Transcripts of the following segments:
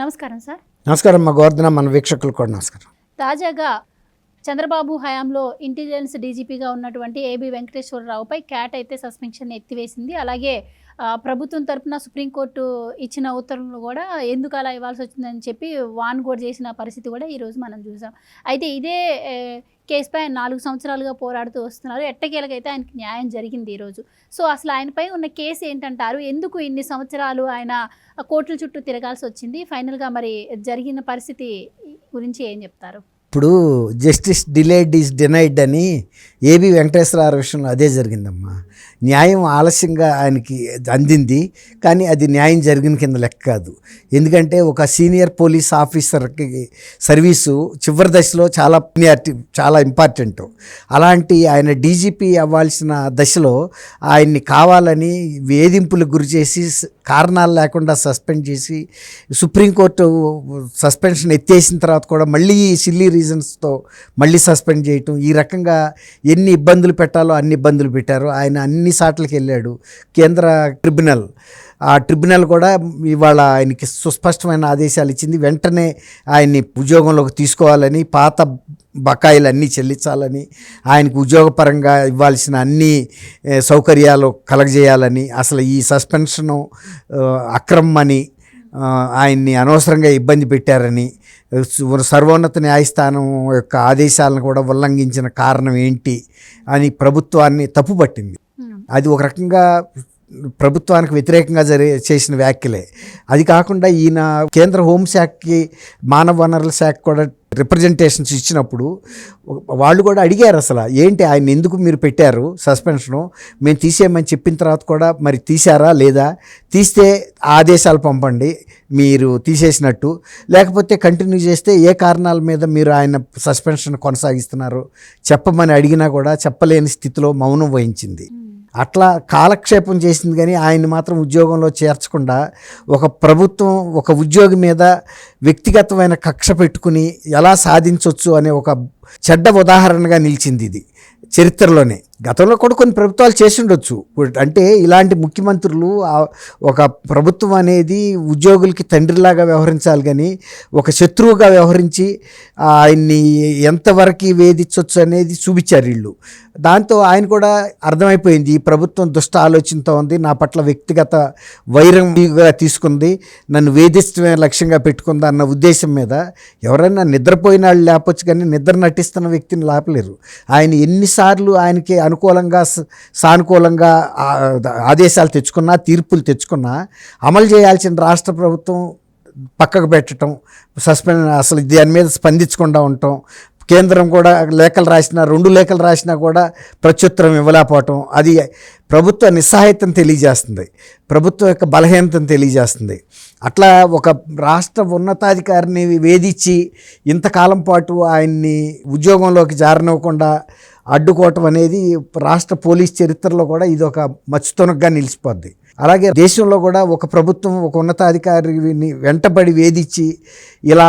నమస్కారం సార్. నమస్కారం మా గోవర్ధన మన వీక్షకులు కూడా నమస్కారం. తాజాగా చంద్రబాబు హయాంలో ఇంటెలిజెన్స్ డీజీపీగా ఉన్నటువంటి ఏబి వెంకటేశ్వరరావుపై క్యాట్ అయితే సస్పెన్షన్ ఎత్తివేసింది. అలాగే ప్రభుత్వం తరపున సుప్రీంకోర్టు ఇచ్చిన ఉత్తర్వులు కూడా ఎందుకు అలా ఇవ్వాల్సి వచ్చిందని చెప్పి వాన్ కూడా చేసిన పరిస్థితి కూడా ఈరోజు మనం చూసాం. అయితే ఇదే కేసుపై ఆయన నాలుగు సంవత్సరాలుగా పోరాడుతూ వస్తున్నారు. ఎట్టకేలకైతే ఆయనకి న్యాయం జరిగింది ఈరోజు సో అసలు ఆయనపై ఉన్న కేసు ఏంటంటారు? ఎందుకు ఇన్ని సంవత్సరాలు ఆయన కోర్టుల చుట్టూ తిరగాల్సి వచ్చింది? ఫైనల్గా మరి జరిగిన పరిస్థితి గురించి ఏం చెప్తారు? ఇప్పుడు జస్టిస్ డిలేడ్ ఈజ్ డినైడ్ అని ఏబి వెంకటేశ్వర విషయంలో అదే జరిగిందమ్మా. న్యాయం ఆలస్యంగా ఆయనకి అందింది కానీ అది న్యాయం జరిగిన కింద లెక్క కాదు. ఎందుకంటే ఒక సీనియర్ పోలీస్ ఆఫీసర్కి సర్వీసు చివరి దశలో చాలా చాలా ఇంపార్టెంట్. అలాంటి ఆయన డీజీపీ అవ్వాల్సిన దశలో ఆయన్ని కావాలని వేధింపులకు గురి చేసి కారణాలు లేకుండా సస్పెండ్ చేసి సుప్రీంకోర్టు సస్పెన్షన్ ఎత్తేసిన తర్వాత కూడా మళ్ళీ సిల్లీ రీజన్స్తో మళ్ళీ సస్పెండ్ చేయటం ఈ రకంగా ఎన్ని ఇబ్బందులు పెట్టాలో అన్ని ఇబ్బందులు పెట్టారు. ఆయన అన్ని సాట్లకి వెళ్ళాడు. కేంద్ర ట్రిబ్యునల్ ఆ ట్రిబ్యునల్ కూడా ఇవాళ ఆయనకి సుస్పష్టమైన ఆదేశాలు ఇచ్చింది. వెంటనే ఆయన్ని ఉద్యోగంలోకి తీసుకోవాలని పాత బకాయిలు అన్నీ చెల్లించాలని ఆయనకు ఉద్యోగపరంగా ఇవ్వాల్సిన అన్ని సౌకర్యాలు కలగజేయాలని అసలు ఈ సస్పెన్షను అక్రమని ఆయన్ని అనవసరంగా ఇబ్బంది పెట్టారని సర్వోన్నత న్యాయస్థానం యొక్క ఆదేశాలను కూడా ఉల్లంఘించిన కారణం ఏంటి అని ప్రభుత్వాన్ని తప్పుపట్టింది. అది ఒక రకంగా ప్రభుత్వానికి వ్యతిరేకంగా జరి చేసిన వ్యాఖ్యలే. అది కాకుండా ఈయన కేంద్ర హోంశాఖకి మానవ వనరుల శాఖ కూడా రిప్రజెంటేషన్స్ ఇచ్చినప్పుడు వాళ్ళు కూడా అడిగారు అసలు ఏంటి ఆయన ఎందుకు మీరు పెట్టారు సస్పెన్షను మేము తీసేయమని చెప్పిన తర్వాత కూడా మరి తీశారా లేదా? తీస్తే ఆదేశాలు పంపండి మీరు తీసేసినట్టు. లేకపోతే కంటిన్యూ చేస్తే ఏ కారణాల మీద మీరు ఆయన సస్పెన్షన్ కొనసాగిస్తున్నారు? చెప్పమని అడిగినా కూడా చెప్పలేని స్థితిలో మౌనం వహించింది. అట్లా కాలక్షేపం చేసింది కానీ ఆయన మాత్రం ఉద్యోగంలో చేర్చకుండా ఒక ప్రభుత్వం ఒక ఉద్యోగి మీద వ్యక్తిగతమైన కక్ష పెట్టుకుని ఎలా సాధించవచ్చు అనే ఒక చెడ్డ ఉదాహరణగా నిలిచింది ఇది చరిత్రలోనే. గతంలో కూడా కొన్ని ప్రభుత్వాలు చేసి ఉండొచ్చు. అంటే ఇలాంటి ముఖ్యమంత్రులు ఒక ప్రభుత్వం అనేది ఉద్యోగులకి తండ్రిలాగా వ్యవహరించాలి కానీ ఒక శత్రువుగా వ్యవహరించి ఆయన్ని ఎంతవరకు వేధించవచ్చు అనేది చూపించారు వీళ్ళు. దాంతో ఆయన కూడా అర్థమైపోయింది ఈ ప్రభుత్వం దుష్ట ఆలోచనతో ఉంది నా పట్ల వ్యక్తిగత వైరంగా తీసుకుంది నన్ను వేధిస్తమే లక్ష్యంగా పెట్టుకుందా అన్న ఉద్దేశం మీద ఎవరైనా నిద్రపోయిన వాళ్ళు లేపొచ్చు కానీ నిద్ర నటిస్తున్న వ్యక్తిని లేపలేరు. ఆయన ఎన్నిసార్లు ఆయనకి అనుకూలంగా సానుకూలంగా ఆదేశాలు తెచ్చుకున్నా తీర్పులు తెచ్చుకున్నా అమలు చేయాల్సిన రాష్ట్ర ప్రభుత్వం పక్కకు పెట్టడం సస్పెండ్ అసలు దాని మీద స్పందించకుండా ఉండటం కేంద్రం కూడా లేఖలు రాసినా రెండు లేఖలు రాసినా కూడా ప్రత్యుత్తరం ఇవ్వలేకపోవటం అది ప్రభుత్వ నిస్సహాయతను తెలియజేస్తుంది ప్రభుత్వం యొక్క బలహీనతను తెలియజేస్తుంది. అట్లా ఒక రాష్ట్ర ఉన్నతాధికారిని వేధించి ఇంతకాలం పాటు ఆయన్ని ఉద్యోగంలోకి జారనివ్వకుండా అడ్డుకోవటం అనేది రాష్ట్ర పోలీస్ చరిత్రలో కూడా ఇది ఒక మచ్చుతునకగా నిలిచిపోద్ది. అలాగే దేశంలో కూడా ఒక ప్రభుత్వం ఒక ఉన్నతాధికారిని వెంటబడి వేధించి ఇలా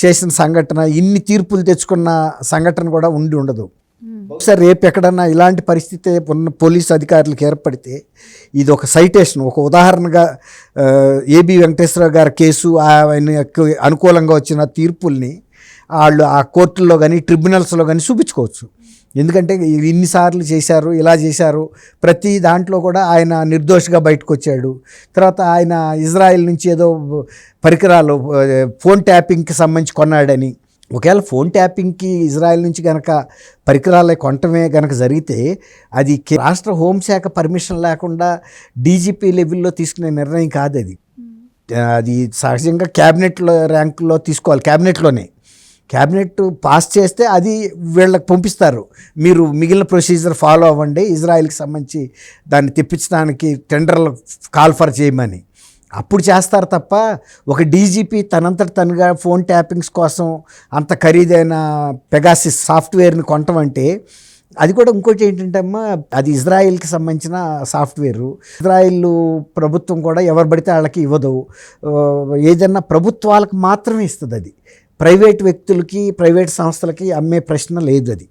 చేసిన సంఘటన ఇన్ని తీర్పులు తెచ్చుకున్న సంఘటన కూడా ఉండి ఉండదు. బహుశా రేపు ఎక్కడన్నా ఇలాంటి పరిస్థితి ఉన్న పోలీస్ అధికారులకు ఏర్పడితే ఇది ఒక సైటేషన్ ఒక ఉదాహరణగా ఏబి వెంకటేశ్వర గారి కేసు ఆయనకు అనుకూలంగా వచ్చిన తీర్పుల్ని వాళ్ళు ఆ కోర్టుల్లో కానీ ట్రిబ్యునల్స్లో కానీ చూపించుకోవచ్చు. ఎందుకంటే ఇన్నిసార్లు చేశారు ఇలా చేశారు. ప్రతి దాంట్లో కూడా ఆయన నిర్దోషిగా బయటకు వచ్చాడు తర్వాత ఆయన ఇజ్రాయెల్ నుంచి ఏదో పరికరాలు ఫోన్ ట్యాపింగ్కి సంబంధించి కొన్నాడని. ఒకవేళ ఫోన్ ట్యాపింగ్కి ఇజ్రాయెల్ నుంచి కనుక పరికరాలు కొనటమే కనుక జరిగితే అది రాష్ట్ర హోంశాఖ పర్మిషన్ లేకుండా డీజీపీ లెవెల్లో తీసుకునే నిర్ణయం కాదు అది అది సహజంగా క్యాబినెట్లో ర్యాంకులో తీసుకోవాలి. క్యాబినెట్లోనే. క్యాబినెట్ పాస్ చేస్తే అది వీళ్ళకి పంపిస్తారు. మీరు మిగిలిన ప్రొసీజర్ ఫాలో అవ్వండి. ఇజ్రాయెల్కి సంబంధించి దాన్ని తెప్పించడానికి టెండర్లు కాల్ఫర్ చేయమని. అప్పుడు చేస్తారు తప్ప ఒక డీజీపీ తనంతట తనుగా ఫోన్ ట్యాపింగ్స్ కోసం అంత ఖరీదైన పెగాసిస్ సాఫ్ట్వేర్ని కొనటం అంటే అది కూడా ఇంకోటి ఏంటంటే అమ్మా అది ఇజ్రాయిల్కి సంబంధించిన సాఫ్ట్వేరు. ఇజ్రాయిల్ ప్రభుత్వం కూడా ఎవరు పడితే వాళ్ళకి ఇవ్వదు. ఏదన్నా ప్రభుత్వాలకు మాత్రమే ఇస్తుంది అది. ప్రైవేట్ వ్యక్తులకి ప్రైవేట్ సంస్థలకి అమ్మే ప్రశ్న లేదు అది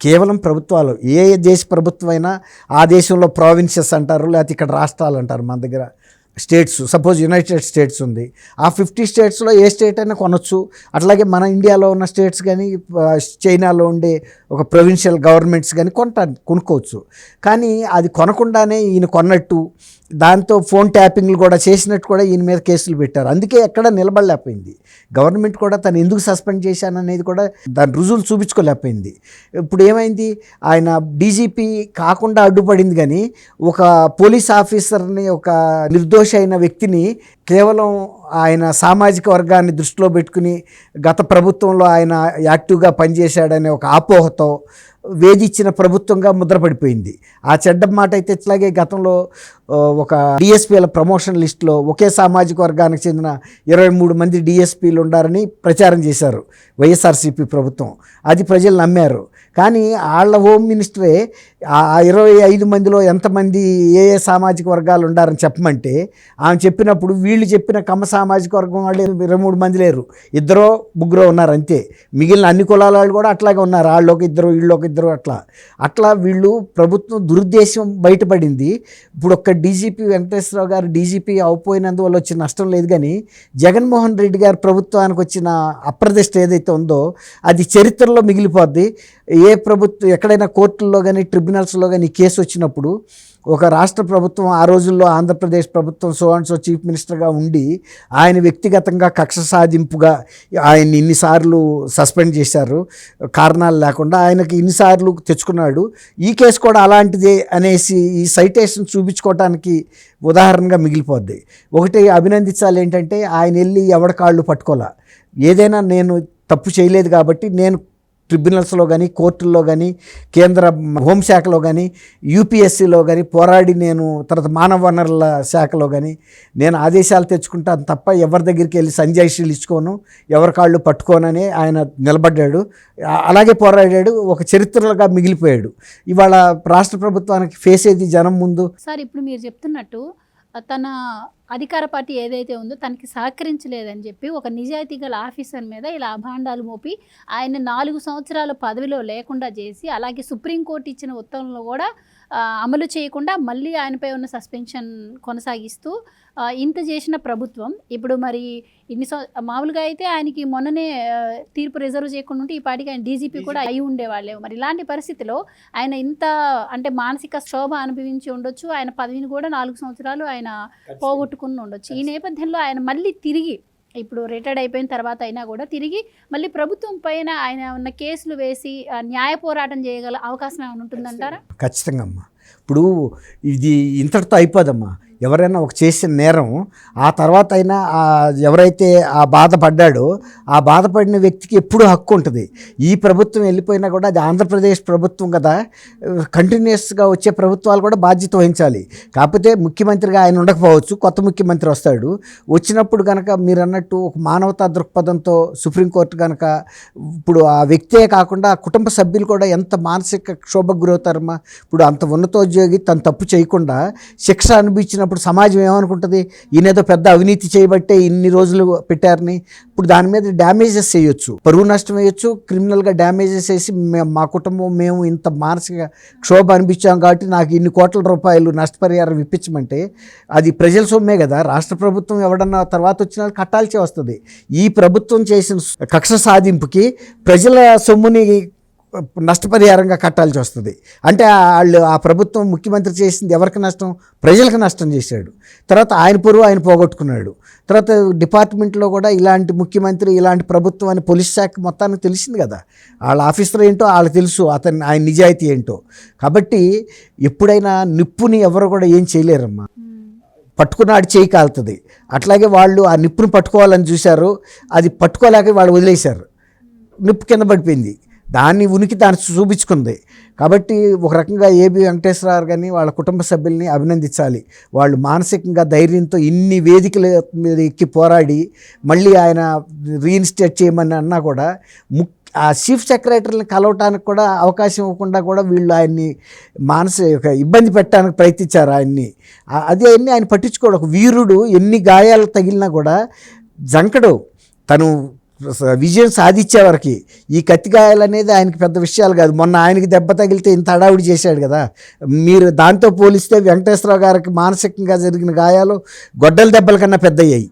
కేవలం ప్రభుత్వాలు ఏ దేశ ప్రభుత్వం అయినా ఆ దేశంలో ప్రావిన్సెస్ అంటారు లేకపోతే ఇక్కడ రాష్ట్రాలు అంటారు మన దగ్గర స్టేట్స్ సపోజ్ యునైటెడ్ స్టేట్స్ ఉంది. ఆ ఫిఫ్టీ స్టేట్స్లో ఏ స్టేట్ అయినా కొనొచ్చు. అట్లాగే మన ఇండియాలో ఉన్న స్టేట్స్ కానీ చైనాలో ఉండే ఒక ప్రొవిన్షియల్ గవర్నమెంట్స్ కానీ కొంటా కొనుక్కోవచ్చు. కానీ అది కొనకుండానే ఈయన కొన్నట్టు దాంతో ఫోన్ ట్యాపింగ్లు కూడా చేసినట్టు కూడా ఈయన మీద కేసులు పెట్టారు. అందుకే ఎక్కడ నిలబడలేకపోయింది. గవర్నమెంట్ కూడా తను ఎందుకు సస్పెండ్ చేశాననేది కూడా దాని రుజువులు చూపించుకోలేకపోయింది. ఇప్పుడు ఏమైంది? ఆయన డీజీపీ కాకుండా అడ్డుపడింది కానీ ఒక పోలీస్ ఆఫీసర్ని ఒక నిర్దోష అయిన వ్యక్తిని కేవలం ఆయన సామాజిక వర్గాన్ని దృష్టిలో పెట్టుకుని గత ప్రభుత్వంలో ఆయన యాక్టివ్గా పనిచేశాడనే ఒక So. వేధించిన ప్రభుత్వంగా ముద్రపడిపోయింది. ఆ చెడ్డ మాట అయితే ఇట్లాగే గతంలో ఒక డిఎస్పీల ప్రమోషన్ లిస్టులో ఒకే సామాజిక వర్గానికి చెందిన ఇరవై మూడు మంది డిఎస్పీలు ఉండారని ప్రచారం చేశారు వైఎస్ఆర్సీపీ ప్రభుత్వం. అది ప్రజలు నమ్మారు. కానీ వాళ్ళ హోమ్ మినిస్టరే ఆ ఇరవై ఐదు మందిలో ఎంతమంది ఏ ఏ సామాజిక వర్గాలు ఉండారని చెప్పమంటే ఆమె చెప్పినప్పుడు వీళ్ళు చెప్పిన కమ్మ సామాజిక వర్గం వాళ్ళు ఇరవై మూడు మంది లేరు. ఇద్దరో ముగ్గురో ఉన్నారు అంతే. మిగిలిన అన్ని కులాల వాళ్ళు కూడా అట్లాగే ఉన్నారు. వాళ్ళొక ఇద్దరు వీళ్ళొక ఇద్దరు అట్లా. అట్లా వీళ్ళు ప్రభుత్వం దురుద్దేశం బయటపడింది. ఇప్పుడు ఒక్క డీజీపీ వెంకటేశ్వరరావు గారు డీజీపీ అవపోయినందువల్ల వచ్చిన నష్టం లేదు కానీ జగన్మోహన్ రెడ్డి గారు ప్రభుత్వానికి వచ్చిన అప్రదిష్ట ఏదైతే ఉందో అది చరిత్రలో మిగిలిపోద్ది. ఏ ప్రభుత్వం ఎక్కడైనా కోర్టుల్లో కానీ ట్రిబ్యునల్స్లో కానీ కేసు వచ్చినప్పుడు ఒక రాష్ట్ర ప్రభుత్వం ఆ రోజుల్లో ఆంధ్రప్రదేశ్ ప్రభుత్వం సో అండ్ సో చీఫ్ మినిస్టర్గా ఉండి ఆయన వ్యక్తిగతంగా కక్ష సాధింపుగా ఆయన్ని ఇన్నిసార్లు సస్పెండ్ చేశారు. కారణాలు లేకుండా ఆయనకి ఇన్నిసార్లు తెచ్చుకున్నాడు. ఈ కేసు కూడా అలాంటిదే అనేసి ఈ సైటేషన్ చూపించుకోవటానికి ఉదాహరణగా మిగిలిపోద్ది. ఒకటి అభినందించాలి ఏంటంటే ఆయన వెళ్ళి ఎవడి కాళ్ళు పట్టుకోలే. ఏదైనా నేను తప్పు చేయలేదు కాబట్టి నేను ట్రిబ్యునల్స్లో కానీ కోర్టుల్లో కానీ కేంద్ర హోంశాఖలో కానీ యూపీఎస్సీలో కానీ పోరాడి నేను తర్వాత మానవ వనరుల శాఖలో కానీ నేను ఆదేశాలు తెచ్చుకుంటాను తప్ప ఎవరి దగ్గరికి వెళ్ళి సంజాయిషీలు ఇచ్చుకోను ఎవరి కాళ్ళు పట్టుకోనని ఆయన నిలబడ్డాడు. అలాగే పోరాడాడు ఒక చరిత్రలుగా మిగిలిపోయాడు. ఇవాళ రాష్ట్ర ప్రభుత్వానికి ఫేస్ ఏది జనం ముందు. సార్ ఇప్పుడు మీరు చెప్తున్నట్టు తన అధికార పార్టీ ఏదైతే ఉందో తనకి సహకరించలేదని చెప్పి ఒక నిజాయితీ గల ఆఫీసర్ మీద ఇలా అభాండాలు మోపి ఆయన నాలుగు సంవత్సరాల పదవిలో లేకుండా చేసి అలాగే సుప్రీంకోర్టు ఇచ్చిన ఉత్తర్వులను కూడా అమలు చేయకుండా మళ్ళీ ఆయనపై ఉన్న సస్పెన్షన్ కొనసాగిస్తూ ఇంత చేసిన ప్రభుత్వం ఇప్పుడు మరి ఇన్ని మామూలుగా అయితే ఆయనకి మొన్ననే తీర్పు రిజర్వ్ చేయకుండా ఉంటే ఈ పాటికి ఆయన డీజీపీ కూడా అయి ఉండేవాళ్ళే మరి ఇలాంటి పరిస్థితిలో ఆయన ఇంత అంటే మానసిక శోభ అనుభవించి ఉండొచ్చు ఆయన పదవిని కూడా నాలుగు సంవత్సరాలు ఆయన పోగొట్టుకుని ఉండొచ్చు. ఈ నేపథ్యంలో ఆయన మళ్ళీ తిరిగి ఇప్పుడు రిటైర్డ్ అయిపోయిన తర్వాత అయినా కూడా తిరిగి మళ్ళీ ప్రభుత్వం పైన ఆయన ఉన్న కేసులు వేసి ఆ, న్యాయ పోరాటం చేయగల అవకాశం ఏమైనా ఉంటుందంటారా? ఖచ్చితంగా. అమ్మా. ఇప్పుడు ఇది ఇంతటితో అయిపోదమ్మా. ఎవరైనా ఒక చేసిన నేరం ఆ తర్వాత అయినా ఎవరైతే ఆ బాధపడ్డాడో ఆ బాధపడిన వ్యక్తికి ఎప్పుడూ హక్కు ఉంటుంది. ఈ ప్రభుత్వం వెళ్ళిపోయినా కూడా అది ఆంధ్రప్రదేశ్ ప్రభుత్వం కదా కంటిన్యూస్గా వచ్చే ప్రభుత్వాలు కూడా బాధ్యత వహించాలి. కాకపోతే ముఖ్యమంత్రిగా ఆయన ఉండకపోవచ్చు కొత్త ముఖ్యమంత్రి వస్తాడు. వచ్చినప్పుడు కనుక మీరు అన్నట్టు ఒక మానవతా దృక్పథంతో సుప్రీంకోర్టు కనుక ఇప్పుడు ఆ వ్యక్తే కాకుండా కుటుంబ సభ్యులు కూడా ఎంత మానసిక క్షోభకు గురవుతారమ్మా. ఇప్పుడు అంత ఉన్నతోద్యోగి తను తప్పు చేయకుండా శిక్ష అనిపించినప్పుడు సమాజం ఏమనుకుంటుంది? ఈయనేదో పెద్ద అవినీతి చేయబట్టే ఇన్ని రోజులు పెట్టారని. ఇప్పుడు దాని మీద డ్యామేజెస్ చేయొచ్చు. పరువు నష్టం వేయొచ్చు. క్రిమినల్గా డ్యామేజెస్ వేసి మా కుటుంబం మేము ఇంత మానసిక క్షోభ అనిపించాం కాబట్టి నాకు ఇన్ని కోట్ల రూపాయలు నష్టపరిహారం ఇప్పించమంటే అది ప్రజల సొమ్మే కదా. రాష్ట్ర ప్రభుత్వం ఎవడన్నా తర్వాత వచ్చిన కట్టాల్సి వస్తుంది. ఈ ప్రభుత్వం చేసిన కక్ష సాధింపుకి ప్రజల సొమ్ముని నష్టపరిహారంగా కట్టాల్సి వస్తుంది. అంటే వాళ్ళు ఆ ప్రభుత్వం ముఖ్యమంత్రి చేసింది ఎవరికి నష్టం? ప్రజలకు నష్టం చేశాడు. తర్వాత ఆయన పొరుగు ఆయన పోగొట్టుకున్నాడు. తర్వాత డిపార్ట్మెంట్లో కూడా ఇలాంటి ముఖ్యమంత్రి ఇలాంటి ప్రభుత్వం అని పోలీస్ శాఖ మొత్తానికి తెలిసింది కదా. వాళ్ళ ఆఫీసర్ ఏంటో వాళ్ళు తెలుసు అతని ఆయన నిజాయితీ ఏంటో. కాబట్టి ఎప్పుడైనా నిప్పుని ఎవరు కూడా ఏం చేయలేరమ్మా. పట్టుకున్నాడు చేయి కాలుతుంది. అట్లాగే వాళ్ళు ఆ నిప్పును పట్టుకోవాలని చూశారు. అది పట్టుకోలేక వాళ్ళు వదిలేశారు. నిప్పు కింద పడిపోయింది. దాన్ని ఉనికి దాన్ని చూపించుకుంది. కాబట్టి ఒక రకంగా ఏబి వెంకటేశ్వరరావు కానీ వాళ్ళ కుటుంబ సభ్యుల్ని అభినందించాలి. వాళ్ళు మానసికంగా ధైర్యంతో ఇన్ని వేదికల మీద ఎక్కి పోరాడి మళ్ళీ ఆయన రీఇన్స్టేట్ చేయమని అన్నా కూడా ముక్ ఆ చీఫ్ సెక్రటరీని కలవటానికి కూడా అవకాశం ఇవ్వకుండా కూడా వీళ్ళు ఆయన్ని మానసిక ఇబ్బంది పెట్టడానికి ప్రయత్నించారు ఆయన్ని. అది అన్ని ఆయన పట్టించుకోడు. ఒక వీరుడు ఎన్ని గాయాలు తగిలినా కూడా జంకడు తను విజయం సాధించే వరకు ఈ కత్తిగాయాలు అనేది ఆయనకి పెద్ద విషయాలు కాదు. మొన్న ఆయనకి దెబ్బ తగిలితే ఇంత హడావుడి చేశాడు కదా. మీరు దాంతో పోలిస్తే వెంకటేశ్వరరావు గారికి మానసికంగా జరిగిన గాయాలు గొడ్డల దెబ్బల కన్నా పెద్దయ్యాయి.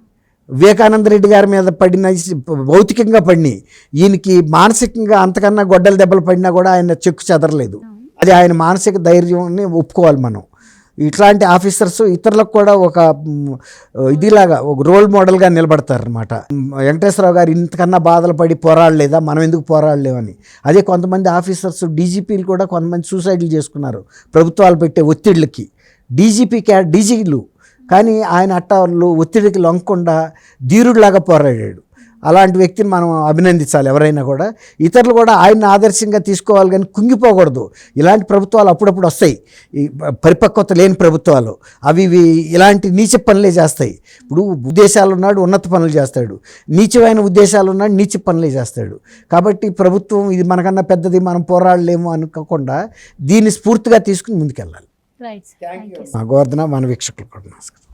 వివేకానంద రెడ్డి గారి మీద పడిన భౌతికంగా పడినాయి ఈయనకి మానసికంగా అంతకన్నా గొడ్డల దెబ్బలు పడినా కూడా ఆయన చెక్కు చెదరలేదు. అది ఆయన మానసిక ధైర్యాన్ని ఒప్పుకోవాలి మనం. ఇట్లాంటి ఆఫీసర్స్ ఇతరులకు కూడా ఒక ఇదిలాగా ఒక రోల్ మోడల్గా నిలబడతారనమాట వెంకటేశ్వరరావు గారు ఇంతకన్నా బాధలు పడి పోరాడలేదా? మనం ఎందుకు పోరాడలేమని. అదే కొంతమంది ఆఫీసర్స్ డీజీపీలు కూడా కొంతమంది సూసైడ్లు చేసుకున్నారు ప్రభుత్వాలు పెట్టే ఒత్తిళ్ళకి. డీజీపీ క్యా డీజీలు. కానీ ఆయన అట్టాలు ఒత్తిడికి లొంగకుండా ధీరుడిలాగా పోరాడాడు. అలాంటి వ్యక్తిని మనం అభినందించాలి ఎవరైనా కూడా. ఇతరులు కూడా ఆయన ఆదర్శంగా తీసుకోవాలి కానీ కుంగిపోకూడదు. ఇలాంటి ప్రభుత్వాలు అప్పుడప్పుడు వస్తాయి. ఈ పరిపక్వత లేని ప్రభుత్వాలు. అవి ఇవి ఇలాంటి నీచ పనులే చేస్తాయి. ఇప్పుడు ఉద్దేశాలు ఉన్నాడు ఉన్నత పనులు చేస్తాడు. నీచమైన ఉద్దేశాలు ఉన్నాడు నీచ పనులే చేస్తాడు. కాబట్టి ప్రభుత్వం ఇది మనకన్నా పెద్దది మనం పోరాడలేము అనుకోకుండా దీన్ని స్ఫూర్తిగా తీసుకుని ముందుకెళ్ళాలి. గోవర్ధన మన వీక్షకులు కూడా నమస్కారం.